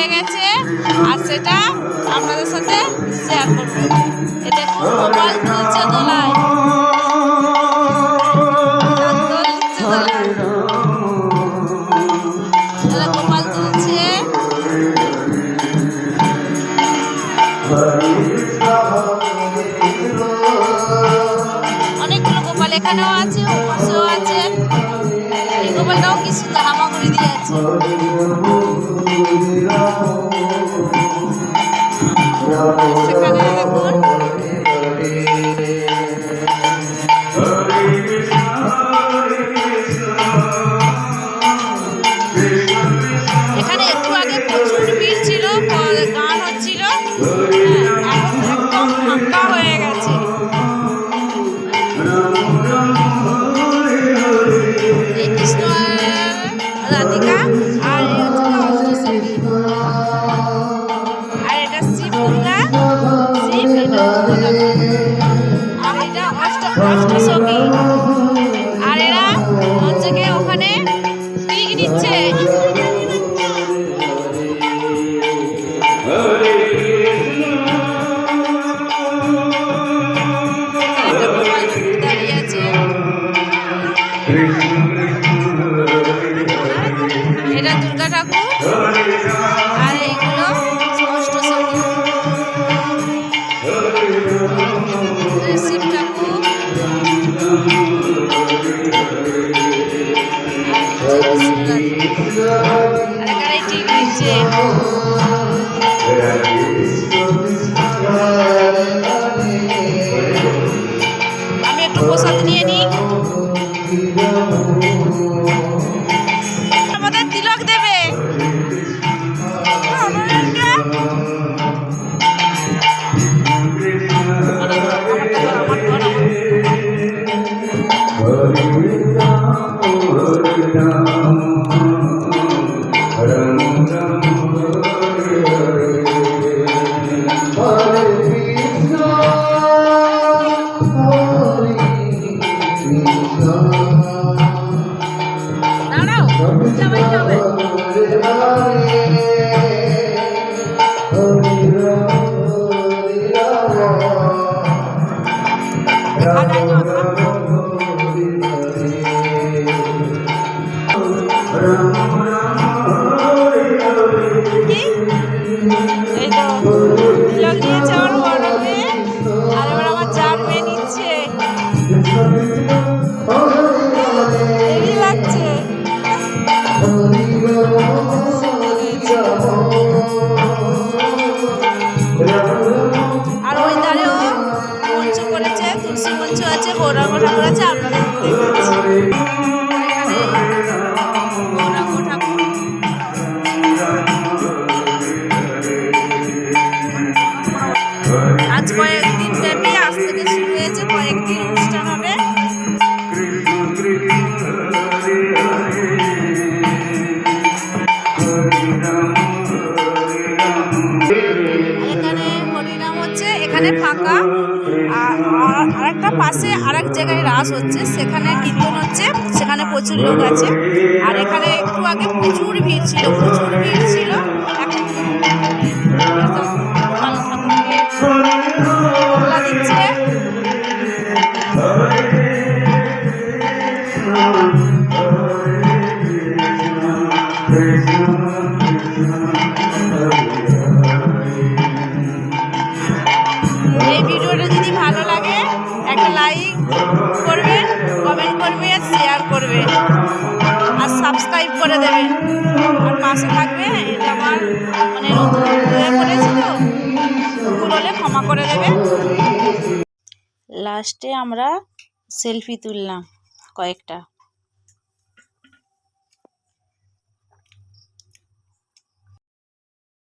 হয়ে গেছে। আর সেটা আপনাদের সাথে শেয়ার করব। এটা খুব কপাল তুলছে দোলায়। অনেকগুলো গোপাল এখানেও আছে, ওপাশেও আছে। গোপালটাও কি করে দিয়ে আছে সেখানে perhatikan আমি একটু প্রসাদ নিয়ে নিই। সবাই যাবে। আর একটা পাশে আর এক জায়গায় রাস হচ্ছে, সেখানে কীর্তন হচ্ছে, সেখানে প্রচুর লোক আছে আর এখানে একটু আগে প্রচুর ভিড় ছিল, প্রচুর ভিড় ছিল Thank you. কমেন্ট আর শেয়ার করবে আর সাবস্ক্রাইব করে দেবে। আর পাশে থাকবে আমার মানে নতুন হলে ক্ষমা করে দেবে। লাস্টে আমরা সেলফি তুললাম কয়েকটা।